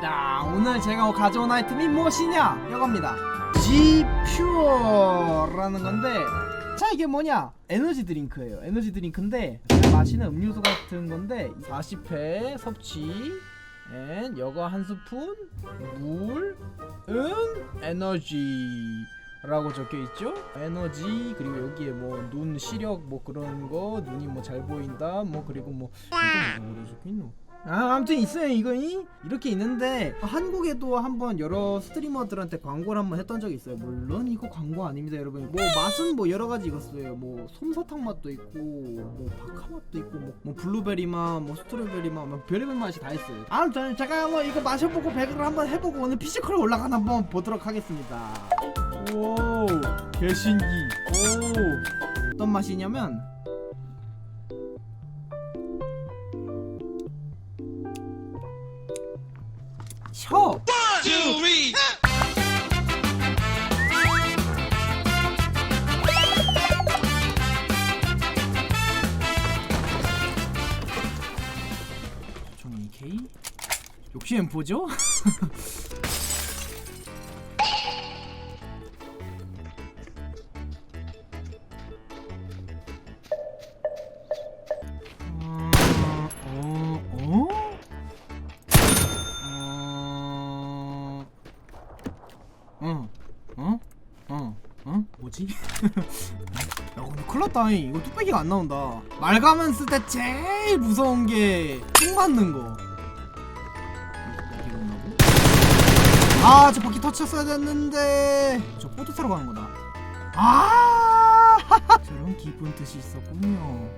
자 오늘 제가 가져온 아이템이 무엇이냐? 이겁니다. G퓨어라는 건데 자 이게 뭐냐? 에너지 드링크예요. 에너지 드링크인데 제가 마시는 음료수 같은 건데 40회 섭취 앤 여거 한 스푼 물은 에너지 라고 적혀 있죠? 에너지 그리고 여기에 뭐 눈 시력 뭐 그런 거 눈이 뭐 잘 보인다 뭐 그리고 뭐 이거 뭐로 적혀 있노 아 아무튼 있어요 이거 이? 이렇게 있는데 한국에도 한번 여러 스트리머들한테 광고를 한번 했던 적이 있어요. 물론 이거 광고 아닙니다 여러분. 뭐 맛은 뭐 여러 가지 있었어요. 뭐 솜사탕 맛도 있고 뭐 바카 맛도 있고 뭐, 뭐 블루베리 맛, 뭐 스트로베리 맛, 뭐 별의별 맛이 다 있어요. 아무튼 제가 뭐 이거 마셔보고 배그를 한번 해보고 오늘 피지컬 올라가나 한번 보도록 하겠습니다. 오 개신기. 오 어떤 맛이냐면 혀 종이 K? 역시 엠포죠? 뭐지? 야, 근데 큰일 났다. 이거 뚝배기가 안 나온다. 말가면 쓸 때 제일 무서운 게, 총 맞는 거. 아, 저 바퀴 터쳤어야 됐는데. 저 포트 타러 가는 거다. 아, 저런 기쁜 뜻이 있었군요.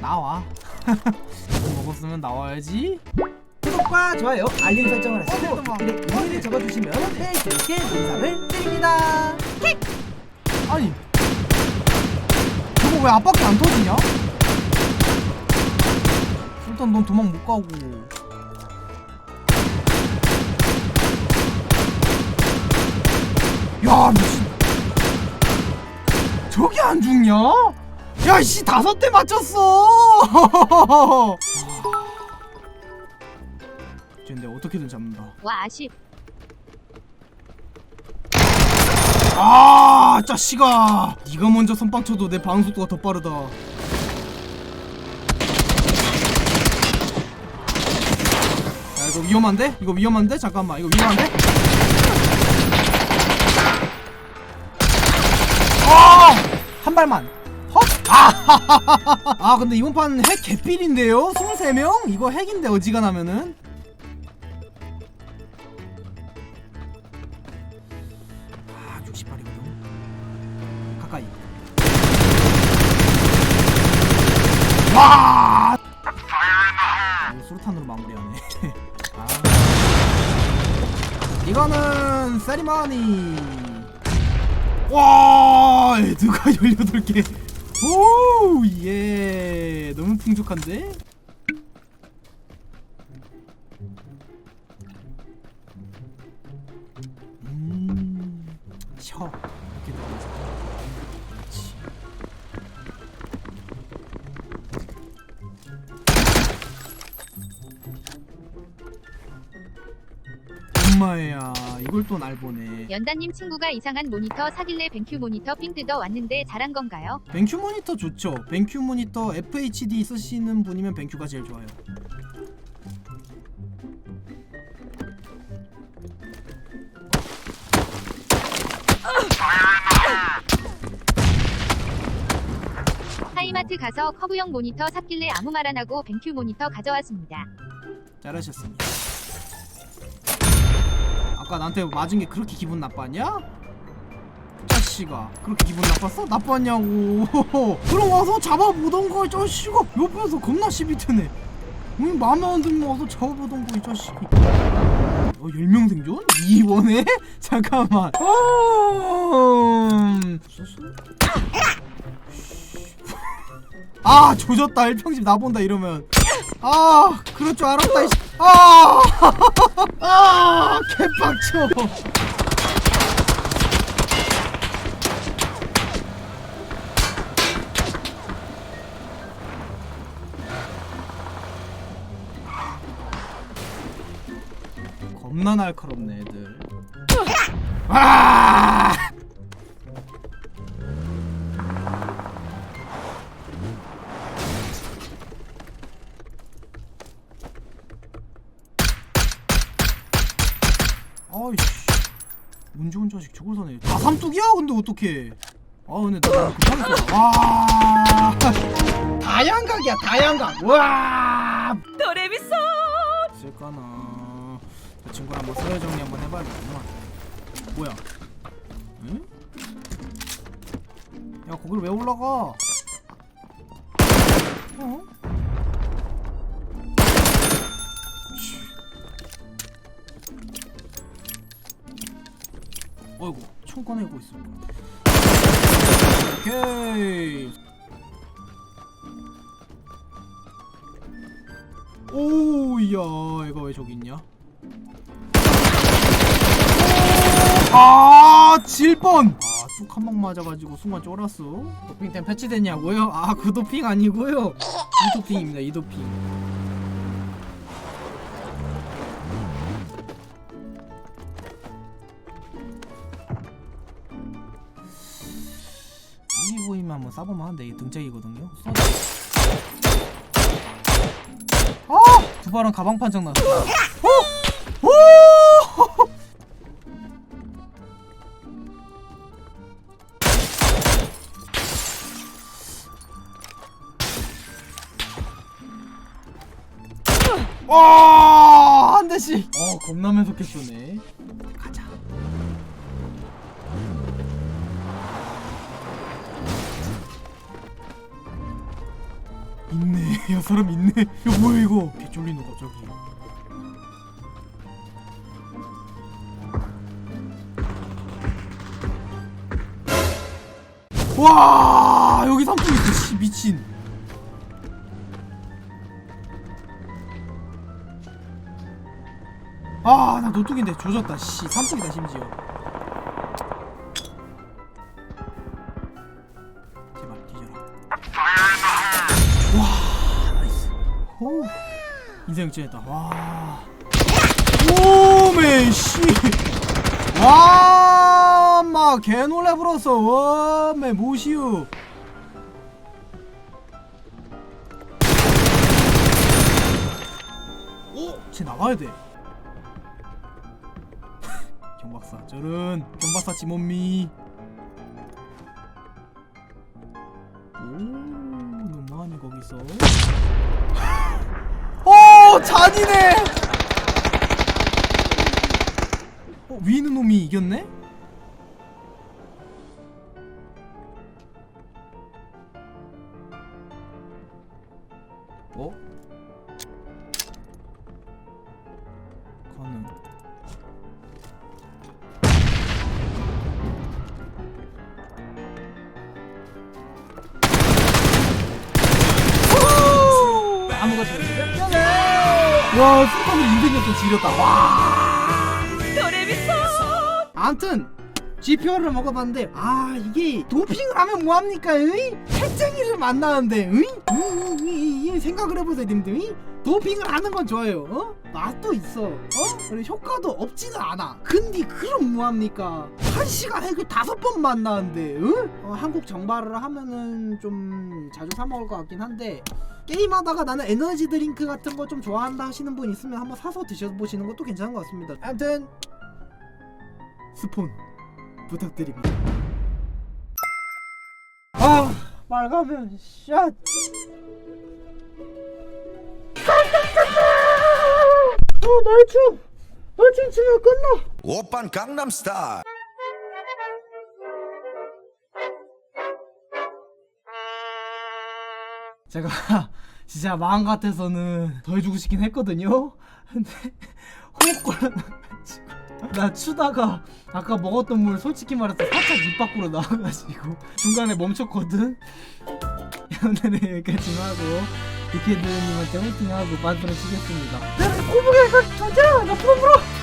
나와. 이거 먹었으면 나와야지. 구독과 좋아요, 알림 설정을 하시고 어, 댓글에 의미를 적어주시면 팬분께 보상을 드립니다. 아니 저거 왜 앞바퀴 안 터지냐? 일단 넌 도망 못 가고 야 미친 저기 안 죽냐? 야씨 다섯 대 맞췄어 쟤근데 어떻게든 잡는다 와 아쉽 아 짜씨가 네가 먼저 선빵 쳐도 내 반응 속도가 더 빠르다 야 이거 위험한데? 이거 위험한데? 잠깐만 이거 위험한데? 아! 한 발만 헛! 아! 아 근데 이번 판 핵 개삘인데요? 23명? 이거 핵인데 어지간하면은 아 68이거든. 가까이. 와! 수류탄으로 마무리하네. 아. 이거는 세리머니. 와 누가 18개. 오 예. 너무 풍족한데 음셔 이렇게 들어가서 그렇지 엄마야 이걸 또 날 보네 연다님 친구가 이상한 모니터 사길래 뱅큐 모니터 삥 뜯어 왔는데 잘한 건가요? 뱅큐 모니터 좋죠. 뱅큐 모니터 FHD 쓰시는 분이면 뱅큐가 제일 좋아요. 하이마트 가서 커브형 모니터 샀길래 아무 말 안 하고 뱅큐 모니터 가져왔습니다. 잘하셨습니다. 아까 나한테 맞은 게 그렇게 기분 나빴냐? 자식아 그렇게 기분 나빴어? 나빴냐고 그럼 와서 잡아보던 거이 자식아 옆에서 겁나 시비 트네 응 마음에 안 들면 와서 잡아보던 거이 자식이 어 10명 생존? 2원에? 잠깐만 어... 아 조졌다. 1평집 나본다 이러면. 아 그럴 줄 알았다 이씨. 아! 아 개빡쳐. 겁나 날카롭네 애들. 아! 아이씨. 운 좋은 자식 저걸 사네. 다 삼뚝이야? 근데 어떡해. 아 근데 나 급하게 쏘와. 다양각이야 다양각. 와. 도레미소 쓸까나. 저 친구랑 한번 서열 정리 한번 해봐야겠구만. 뭐야? 응? 야 거길 왜 올라가? 어? 어이구 총 꺼내고 있어 오케이 오야 얘가 왜 저기 있냐 아, 질뻔! 아, 방 맞아가지고 순간 쫄았어. 도핑템 패치됐냐고요? 아, 그 도핑 아니고요. 이 도핑입니다, 이 도핑. 쏴보면 하는데 이게 등짝이거든요. 쏴. 아! 두 발은 가방 판정 났어. 어? 오! 와! 한 대씩. 어, 겁나면서 캐쏘네. 야, 사람 있네. 야, 뭐야 이거? 개 쫄리노 갑자기. 와! 여기 삼뚝 있어. 씨, 미친. 아, 나 노뚝인데 조졌다. 씨, 삼뚝이다 심지어. 호. 인생 찐했다. 와. 오메 씨. 와, 마 개놀래 불었어. 와, 매 무시우. 오, 쟤 나가야 돼. 경박사 저런 경박사 지몬미 오 너무하네 거기서 오 잔이네 어 위에 있는 놈이 이겼네? 어? 와, 스파는 200년 지렸다. 와. 도레미소 아무튼 GPO를 먹어봤는데 아 이게 도핑을 하면 뭐합니까? 의? 핵쟁이를 만나는데 의? 의, 의, 의, 생각을 해보세요 님들 의? 도핑을 하는 건 좋아요 어? 맛도 있어 어? 그리고 효과도 없지는 않아 근데 그럼 뭐합니까? 한 시간 핵을 다섯 번 만나는데 응? 어, 한국 정발을 하면은 좀 자주 사 먹을 것 같긴 한데 게임하다가 나는 에너지 드링크 같은 거 좀 좋아한다 하시는 분 있으면 한번 사서 드셔보시는 것도 괜찮은 것 같습니다 아무튼 스폰 부탁드립니다. 아 말가면 샷. 어 날춤 날춤 치면 끝나. 오빤 강남스타일 제가 진짜 마음 같아서는 더 해주고 싶긴 했거든요. 근데 호흡 곤란해가지고 나 추다가 아까 먹었던 물 솔직히 말해서 살짝 입 밖으로 나와가지고 중간에 멈췄거든. 오늘은 여기까지만 하고 이케드님한테 호팅하고 만들어 주겠습니다. 네, 고무게 가자. 나 프로.